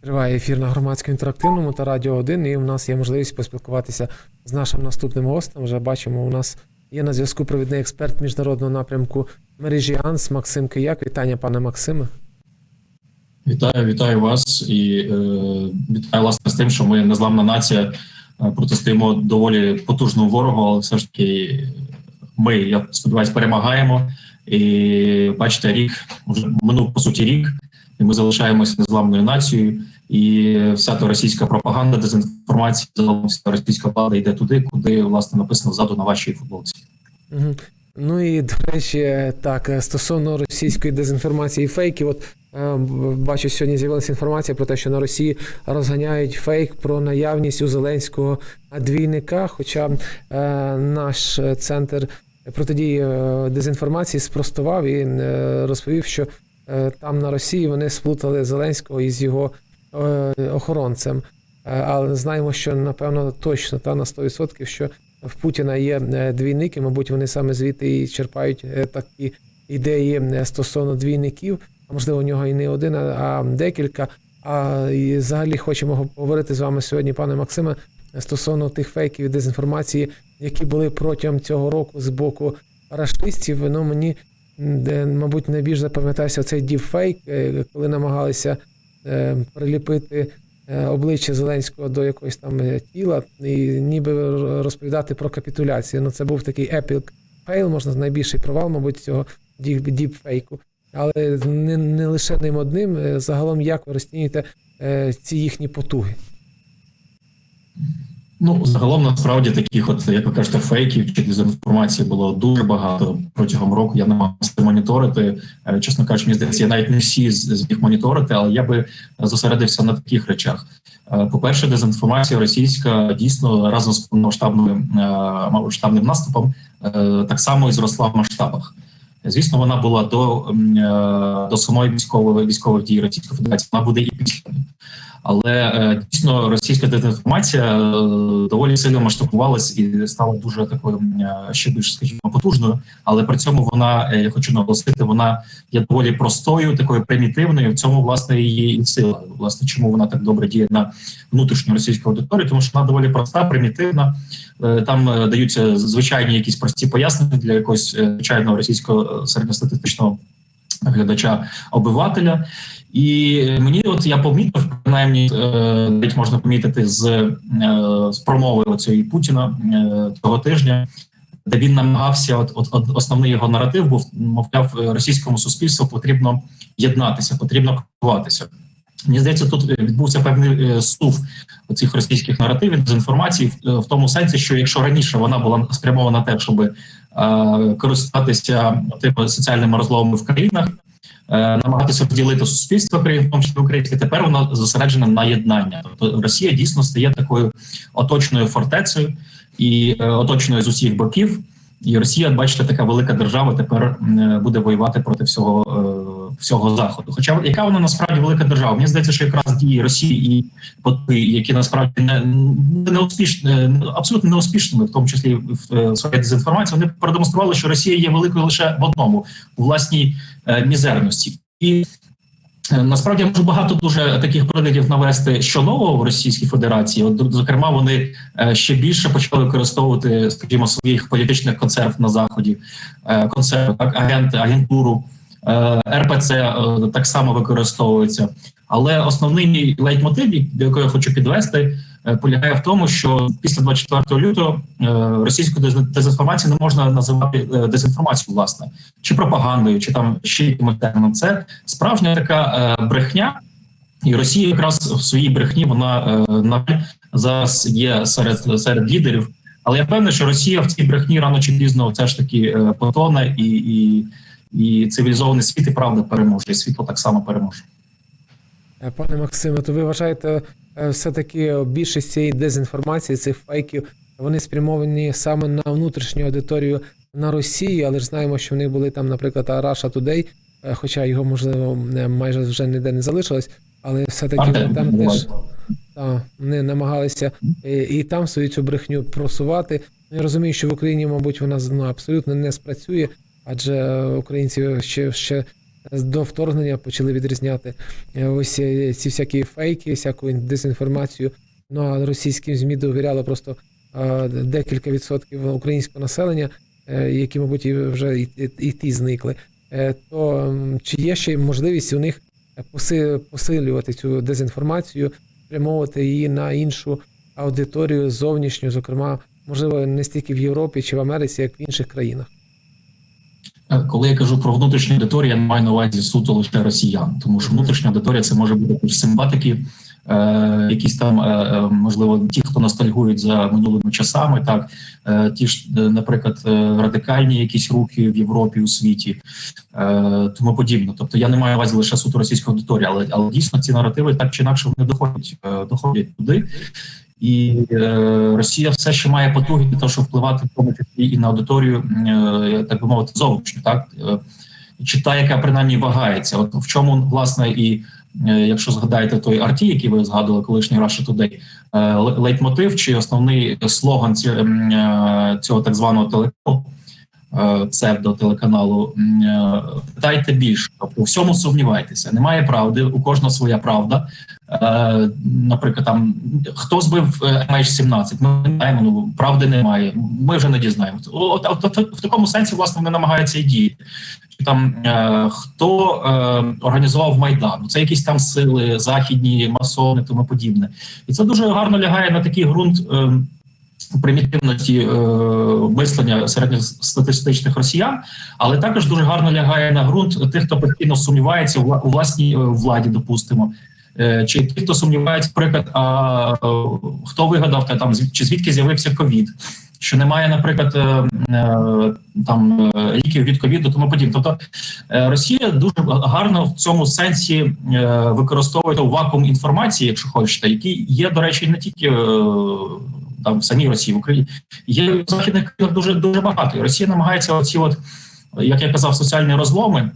Триває ефір на громадському інтерактивному та радіо 1, і у нас є можливість поспілкуватися з нашим наступним гостем. Вже бачимо, у нас є на зв'язку провідний експерт міжнародного напрямку мережі АНС Максим Кияк. Вітання, пане Максиме. Вітаю, вітаю вас і е, вітаю власне з тим, що ми незламна нація е, протистоїмо доволі потужному ворогу, але все ж таки ми, я сподіваюся, перемагаємо. І бачите, рік вже минув по суті рік, і ми залишаємося незламною нацією. І вся та російська пропаганда, дезінформація, вся російська влада йде туди, куди власне написано ззаду на вашій футболці. Ну і до речі, так стосовно російської дезінформації і фейків, от е, бачу, сьогодні з'явилася інформація про те, що на Росії розганяють фейк про наявність у Зеленського двійника. Хоча е, наш центр протидії е, дезінформації спростував і е, розповів, що е, там на Росії вони сплутали Зеленського із його е, охоронцем. Е, Але знаємо, що напевно точно та на 100%, що в Путіна є е, двійники, мабуть, вони саме звідти і черпають е, такі ідеї е, стосовно двійників. А можливо, у нього і не один, а- декілька. А і взагалі хочемо поговорити з вами сьогодні, пане Максиме, стосовно тих фейків і дезінформації, які були протягом цього року з боку рашистів. Ну мені де, мабуть найбільш запам'ятався цей діпфейк, е, коли намагалися е, приліпити е, обличчя Зеленського до якогось там тіла і ніби розповідати про капітуляцію. Ну це був такий епік фейл, можна найбільший провал, мабуть, цього діпфейку. Але не, не лише ним одним. Загалом, як ви розцінюєте ці їхні потуги? Ну, загалом насправді таких, от як ви кажете, фейків чи дезінформації було дуже багато протягом року. Я намагався моніторити. Е, Чесно кажучи, мені здається, я навіть не всі з з них моніторити, але я би зосередився на таких речах. Е, По-перше, дезінформація російська дійсно разом з повномасштабним е, масштабним наступом так само і зросла в масштабах. Звісно, вона була до, до самої військової військових дій Російської Федерації. Вона буде і після. Але е, дійсно російська дезінформація е, доволі сильно масштабувалась і стала дуже такою е, ще більш, скажімо, потужною. Але при цьому вона, я хочу наголосити, вона є доволі простою, такою примітивною. В цьому власне її сила. Власне, чому вона так добре діє на внутрішню російську аудиторію, тому що вона доволі проста, примітивна. Там даються звичайні якісь прості пояснення для якогось звичайного російського середньостатистичного глядача обивателя. І мені, от я помітив, принаймні, е, навіть можна помітити з, е, з промови цієї Путіна е, цього тижня, де він намагався, от, от, от основний його наратив був, мовляв, е, російському суспільству потрібно єднатися, потрібно купуватися. Мені здається, тут відбувся певний е, сув цих російських наративів дезінформації в, тому сенсі, що якщо раніше вона була спрямована на те, щоб е, користуватися тими соціальними розломами в країнах, е, намагатися поділити суспільство тому що українське, тепер вона зосереджена на єднання. Тобто Росія дійсно стає такою оточною фортецею і е, оточеною з усіх боків. І Росія, бачите, така велика держава тепер е, буде воювати проти всього е, всього заходу. Хоча яка вона насправді велика держава? Мені здається, що якраз дії Росії і потуги, які насправді не, не успішні, абсолютно неуспішними, в тому числі в е, своїй дезінформації, вони продемонстрували, що Росія є великою лише в одному у власній е, мізерності. І е, Насправді я можу багато дуже таких прикладів навести, що нового в Російській Федерації. От зокрема, вони е, ще більше почали використовувати, скажімо, своїх політичних консерв на заході, консерв, так, агент, агентуру. Е, РПЦ е, так само використовується, але основний лейтмотив, до якого я хочу підвести, е, полягає в тому, що після 24 лютого російську дез- дезінформацію не можна називати дезінформацією, власне, чи пропагандою, чи там ще якимось терміном. Це справжня така брехня, і Росія якраз в своїй брехні вона на зараз є серед серед лідерів. Але я певний, що Росія в цій брехні рано чи пізно все ж таки потоне і, і, і цивілізований світ і правда переможе, і світло так само переможе. Е, Пане Максиме, то ви вважаєте, е, все-таки більшість цієї дезінформації, цих фейків, вони спрямовані саме на внутрішню аудиторію на Росії, але ж знаємо, що в них були там, наприклад, Russia Today, е, хоча його, можливо, майже вже ніде не залишилось, але все-таки вони там буває. теж та, вони намагалися і, і там свою цю брехню просувати. Ну, Я розумію, що в Україні, мабуть, вона ну, абсолютно не спрацює, адже українці ще, ще до вторгнення почали відрізняти е, ось е, ці всякі фейки, всяку дезінформацію. Ну а російським ЗМІ довіряло просто е, декілька відсотків українського населення, які, мабуть, вже і, і, і ті зникли. То чи є ще можливість у них посилювати цю дезінформацію, спрямовувати її на іншу аудиторію зовнішню, зокрема, можливо, не стільки в Європі чи в Америці, як в інших країнах? Е, Коли я кажу про внутрішню аудиторію, я не маю на увазі суто лише росіян, тому що внутрішня аудиторія це може бути симпатики, е, якісь там, е, е, можливо, ті, хто ностальгують за минулими часами, так е, ті ж, е, наприклад, радикальні якісь рухи в Європі у світі, е, тому подібне. Тобто я не маю на увазі лише суто російську аудиторію, але, але дійсно ці наративи так чи інакше вони доходять, доходять туди. І е, Росія все ще має потуги для того, щоб впливати в тому числі і на аудиторію, е, так би мовити, зовнішню, так е, чи та, яка принаймні вагається. От в чому власне і е, якщо згадаєте той арті, який ви згадували, колишній Russia Today, е, лейтмотив чи основний слоган цього так званого телеканалу, псевдотелеканалу, м, е, питайте більше, тобто у всьому сумнівайтеся. Немає правди, у кожного своя правда. Е, наприклад, там хто збив е, MH17, Ми не знаємо, ну правди немає. Ми вже не дізнаємося. От, от, от, в такому сенсі, власне, вони намагаються і діяти. Там е, хто е, організував майдан? Це якісь там сили, західні, масони, тому подібне. І це дуже гарно лягає на такий ґрунт. Е, Примітивності е, мислення середньостатистичних росіян, але також дуже гарно лягає на ґрунт тих, хто постійно сумнівається у вла- власній е, владі, допустимо, Е, чи ті, хто сумнівається, наприклад, а е, хто вигадав та там чи звідки з'явився ковід, що немає, наприклад, е, е, там е, ліків від ковіду, тому подібне. Тобто Росія дуже гарно в цьому сенсі використовує вакуум інформації, якщо хочете, який є, до речі, не тільки. Там в самій Росії в Україні є в західних країнах дуже дуже багато. І Росія намагається оці, от як я казав, соціальні розломи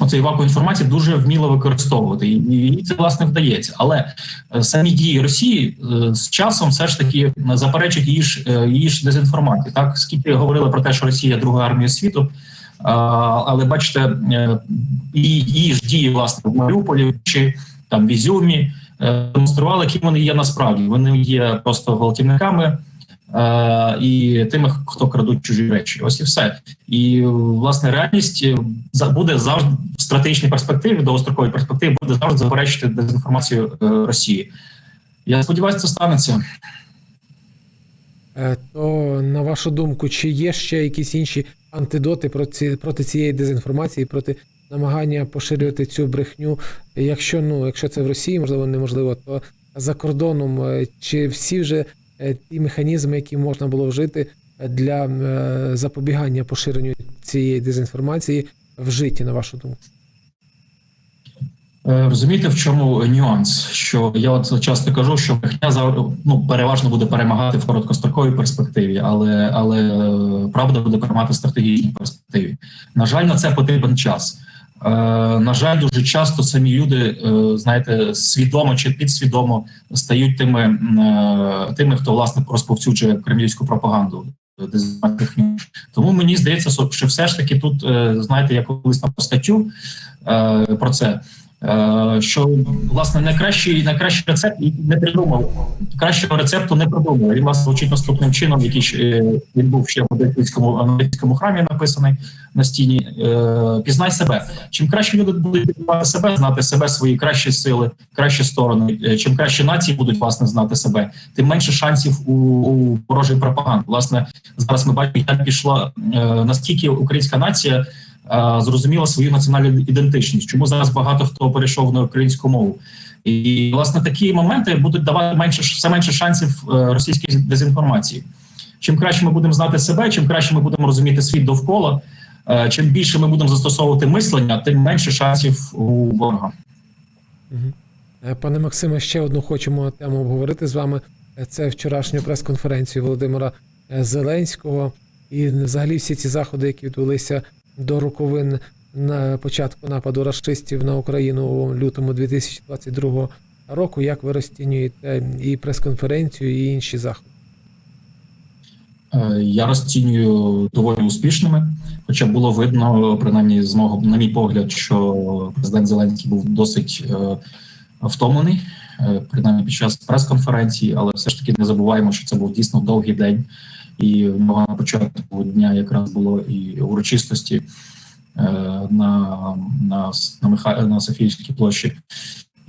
оцей вакуум інформації дуже вміло використовувати, і їй це власне вдається. Але е, самі дії Росії е, з часом все ж таки заперечують її ж е, її ж дезінформації. Так скільки говорили про те, що Росія друга армія світу. Але бачите, її, ж дії власне в Маріуполі чи там в Ізюмі демонстрували, які вони є насправді. Вони є просто гвалтівниками е, і тими, хто крадуть чужі речі. Ось і все. І власне реальність е, буде завжди в стратегічній перспективі, довгостроковій перспективі буде завжди заперечити дезінформацію е, Росії. Я сподіваюся, це станеться. Е, То на вашу думку, чи є ще якісь інші антидоти проти, проти цієї дезінформації, проти намагання поширювати цю брехню? Якщо ну, якщо це в Росії, можливо, неможливо, то за кордоном е, чи всі вже е, ті механізми, які можна було вжити для е, запобігання поширенню цієї дезінформації, вжиті, на вашу думку? Е, Розумієте, в чому нюанс? Що я от часто кажу, що брехня ну, переважно буде перемагати в короткостроковій перспективі, але, але е, правда буде перемагати в стратегічній перспективі. На жаль, на це потрібен час. Е, на жаль, дуже часто самі люди, е, знаєте, свідомо чи підсвідомо стають тими, е, тими, хто власне розповсюджує кремлівську пропаганду. Тому мені здається, що все ж таки тут, знаєте, я колись на статтю про це. Е, Що власне найкращий найкращий рецепт і не придумав. Кращого рецепту не придумав. Він власне звучить наступним чином, який е, він був ще в Одеському англійському храмі написаний на стіні. Е, Пізнай себе. Чим краще люди будуть пізнавати себе, знати себе, свої кращі сили, кращі сторони. Чим краще нації будуть власне знати себе, тим менше шансів у, у ворожої пропаганди. Власне, зараз ми бачимо, як пішла настільки українська нація зрозуміла свою національну ідентичність. Чому зараз багато хто перейшов на українську мову? І власне такі моменти будуть давати менше все менше шансів е, російській дезінформації. Чим краще ми будемо знати себе, чим краще ми будемо розуміти світ довкола, е, чим більше ми будемо застосовувати мислення, тим менше шансів у ворога. Е, Пане Максиме, ще одну хочемо тему обговорити з вами. Е, Це вчорашню прес-конференцію Володимира е, Зеленського і взагалі всі ці заходи, які відбулися до роковин на початку нападу рашистів на Україну у лютому 2022 року. Як ви розцінюєте і прес-конференцію, і інші заходи? Е, Я розцінюю доволі успішними, хоча було видно, принаймні, з мого, на мій погляд, що президент Зеленський був досить е, втомлений, е, принаймні під час прес-конференції, але все ж таки не забуваємо, що це був дійсно довгий день, і на початку дня якраз було і урочистості е, на, на, на, Миха... на Софійській площі.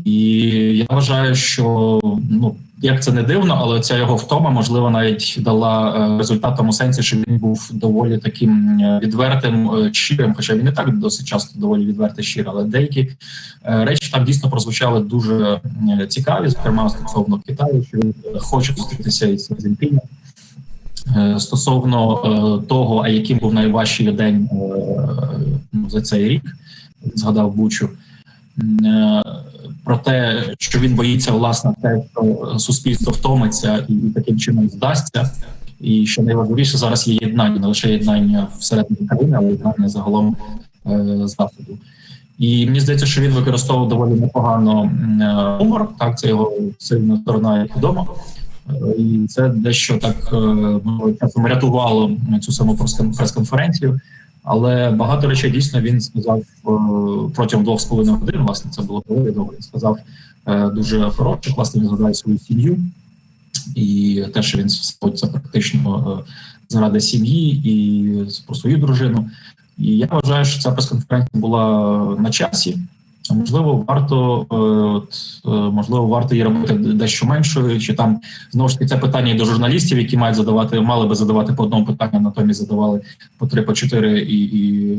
І я вважаю, що ну як це не дивно, але ця його втома можливо навіть дала е, результат тому сенсі, що він був доволі таким е, відвертим, щирим. Хоча він і так досить часто доволі відвертий щирий, але деякі речі там дійсно прозвучали дуже цікаві, зокрема стосовно Китаю, що він хоче зустрітися із Цзіньпінем. Е, Стосовно е, того, а яким був найважчий день е, за цей рік, згадав Бучу. Про те, що він боїться власне те, що суспільство втомиться і таким чином здасться. І що найважливіше зараз є єднання, не лише єднання всередині країни, але єднання загалом заходу. І мені здається, що він використовував доволі непогано гумор. Так, це його сильна сторона, як відомо. І це дещо так е, ну, часом рятувало цю саму прес- прес-конференцію. Але багато речей дійсно він сказав е, протягом двох з половиною годин. Власне, це було добре. Він сказав е, дуже хороше. Власне, він згадає свою сім'ю і те, що він це практично заради сім'ї і про свою дружину. І я вважаю, що ця прес-конференція була на часі. Можливо, варто е, от, е, можливо, варто її робити дещо меншою, чи там знову ж таки це питання до журналістів, які мають задавати, мали би задавати по одному питанню, натомість задавали по три, по чотири. І, і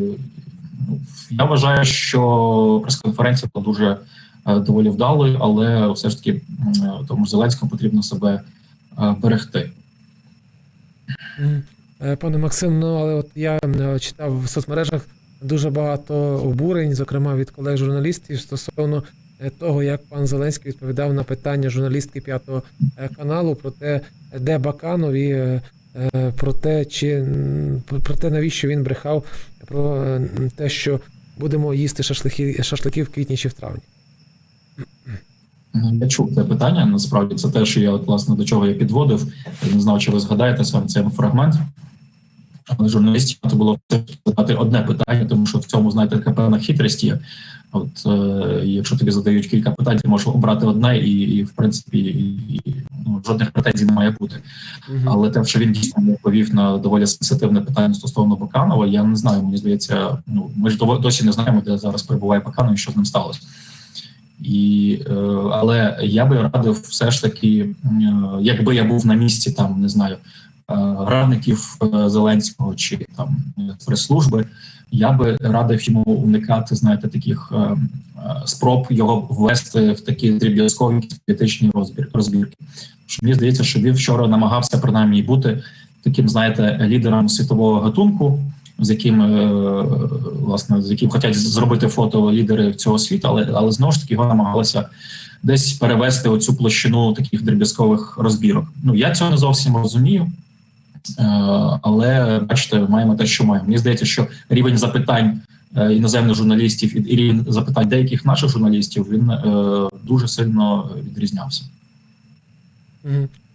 ну, я вважаю, що прес-конференція була дуже е, доволі вдалою, але все ж таки тому Зеленському потрібно себе берегти. Пане Максим, ну але от я читав в соцмережах дуже багато обурень, зокрема від колег-журналістів, стосовно е, того, як пан Зеленський відповідав на питання журналістки п'ятого е, каналу про те, де Баканов і е, про те, чи про те, навіщо він брехав, про те, що будемо їсти шашлики, шашлики в квітні чи в травні. Я чув це питання. Насправді це те, що я от власне до чого я підводив. Не знав, чи ви згадаєте саме цей фрагмент. Журналістів то було задати одне питання, тому що в цьому знаєте така певна хитрість є. От е, якщо тобі задають кілька питань, ти можеш обрати одне, і, і в принципі і, і, ну, жодних претензій не має бути. Мгм. Але те, що він дійсно не відповів на доволі сенситивне питання стосовно Баканова, я не знаю. Мені здається, ну ми ж досі не знаємо, де зараз перебуває Баканов і що з ним сталося. І, е, але я би радив все ж таки, е, якби я був на місці, там не знаю, радників е, Зеленського чи там е, прес-служби, я би радив йому уникати, знаєте, таких е, е, спроб його ввести в такі дріб'язкові політичні розбір, розбірки. Що мені здається, що він вчора намагався принаймні бути таким, знаєте, лідером світового гатунку, з яким е, власне з яким хочуть зробити фото лідери цього світу, але але знову ж таки його намагалися десь перевести оцю площину таких дріб'язкових розбірок. Ну я цього не зовсім розумію. Е, Але бачите, маємо те, що маємо. Мені здається, що рівень запитань е, іноземних журналістів і рівень запитань деяких наших журналістів він е, дуже сильно відрізнявся.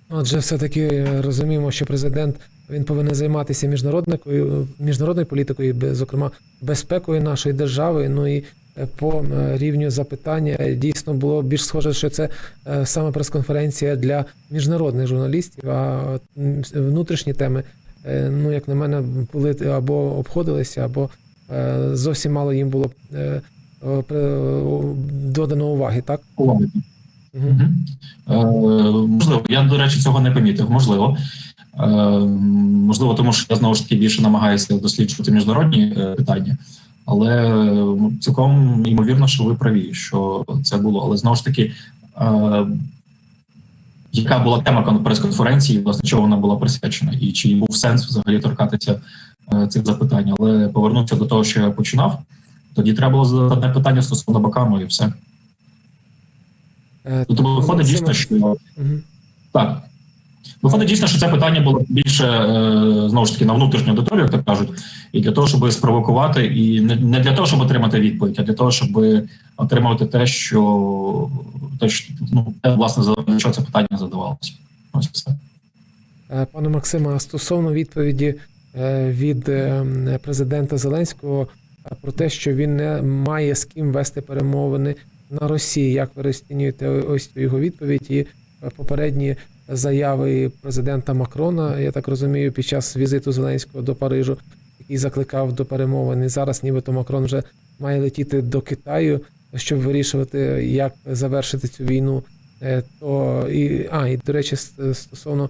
Отже, все-таки е, розуміємо, що президент він повинен займатися міжнародною міжнародною політикою, зокрема безпекою нашої держави. Ну і по е, рівню запитання е, дійсно було більш схоже, що це е, саме прес-конференція для міжнародних журналістів. А внутрішні теми, ну як на мене, були або обходилися, або зовсім мало їм було додано уваги, так? Е, можливо, я до речі цього не помітив. Можливо, е, можливо, тому що я знову ж таки більше намагаюся досліджувати міжнародні питання, але цілком ймовірно, що ви праві, що це було. Але знову ж таки, е, яка була тема кон- прес-конференції, власне, чого вона була присвячена, і чи був сенс взагалі торкатися е, цих запитань? Але повернутися до того, що я починав, тоді треба було задати одне питання стосовно Бакану, і все. Е, Тобто виходить дійсно, що мгм. так. Виходить дійсно, що це питання було більше е, знову ж таки на внутрішню аудиторію, як так кажуть, і для того, щоб спровокувати, і не, для того, щоб отримати відповідь, а для того, щоб отримати те, що те, що ну те, власне за що це питання задавалося. Ось все. Е, Пане Максиме, стосовно відповіді е, від президента Зеленського про те, що він не має з ким вести перемовини на Росії, як ви розцінюєте ось його відповідь і попередні заяви президента Макрона, я так розумію, під час візиту Зеленського до Парижу, який закликав до перемовин. І зараз, нібито Макрон вже має летіти до Китаю, щоб вирішувати, як завершити цю війну. Е, То і а, і до речі, стосовно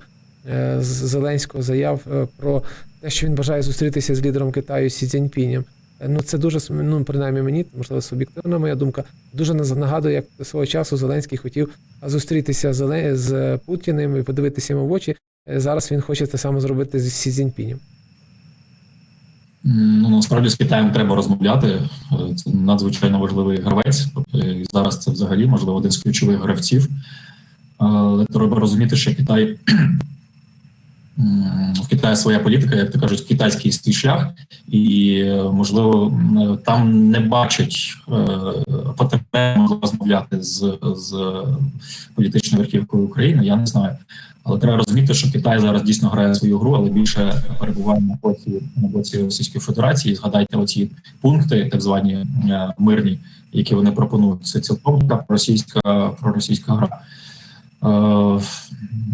е, Зеленського заяв е, про те, що він бажає зустрітися з лідером Китаю Сі Цзіньпінем. Е, Ну це дуже ну, принаймні мені, можливо, суб'єктивна моя думка. Дуже нагадує, як свого часу Зеленський хотів зустрітися з, з Путіним і подивитися йому в очі. Е, Зараз він хоче те саме зробити з Сі Цзіньпінем. Ну насправді з Китаєм треба розмовляти. Е, Це надзвичайно важливий гравець. Тобто, і зараз це взагалі можливо один з ключових гравців. Але треба розуміти, що Китай в Китаї своя політика, як то кажуть, китайський свій шлях, і можливо там не бачать е, потреби розмовляти з, з політичною верхівкою України. Я не знаю. Але треба розуміти, що Китай зараз дійсно грає свою гру, але більше перебуває на боці на боці Російської Федерації. Згадайте оці пункти, так звані е, мирні, які вони пропонують. Це цілком така проросійська проросійська гра. Е,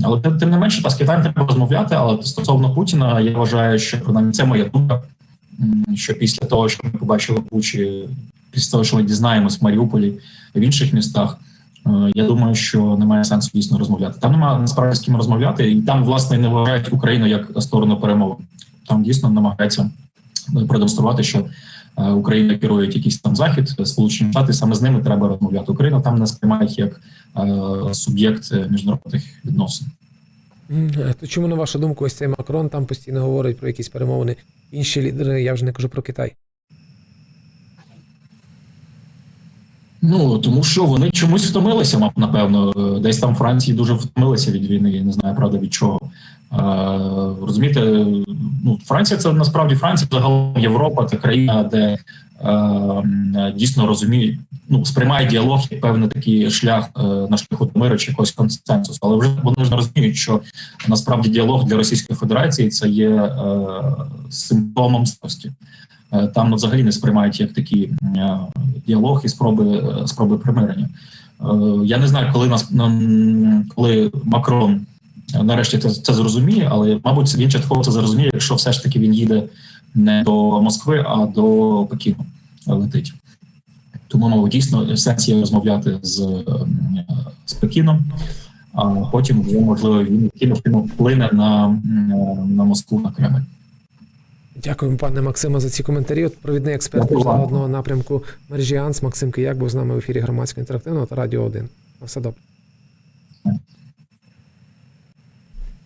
але тим, не менше, та з Китаєм треба розмовляти. Але стосовно Путіна, я вважаю, що принаймні це моя думка. Що після того, що ми побачили Бучі, після того, що ми дізнаємось в Маріуполі в інших містах, Е, Я думаю, що немає сенсу дійсно розмовляти. Там немає насправді з ким розмовляти, і там власне не вважають Україну як сторону перемовин. Там дійсно намагаються продемонструвати, що Україна керує якийсь там захід, е, Сполучені Штати саме з ними треба розмовляти. Україна там не сприймає їх як е, суб'єкт е, міжнародних відносин. Е, То чому на вашу думку, ось цей Макрон там постійно говорить про якісь перемовини? Інші лідери, я вже не кажу про Китай. Ну тому що вони чомусь втомилися, мабуть, напевно. Е, Десь там Франції дуже втомилися від війни. Я не знаю, правда, від чого. Е, розумієте, ну Франція це насправді Франція, загалом Європа, це країна, де е, дійсно розуміє, ну сприймає діалог як певний такий шлях е, на шляху до миру чи якогось консенсусу. Але вже вони ж не розуміють, що насправді діалог для Російської Федерації це є е, симптомом слабкості. Е, Там ну, взагалі не сприймають як такі е, діалог і спроби е, спроби примирення. Я не знаю, коли нас коли Макрон нарешті це, це зрозуміє, але мабуть він частково це зрозуміє, якщо все ж таки він їде не до Москви, а до Пекіну летить. Тому мабуть, дійсно сенс є розмовляти з, з Пекіном, а потім вже можливо він вплине на, на Москву на Кремль. Дякуємо, пане Максиме, за ці коментарі. От провідний експерт міжнародного напрямку мережі АНС Максим Кияк був з нами в ефірі громадського інтерактивного та радіо 1. На все добре.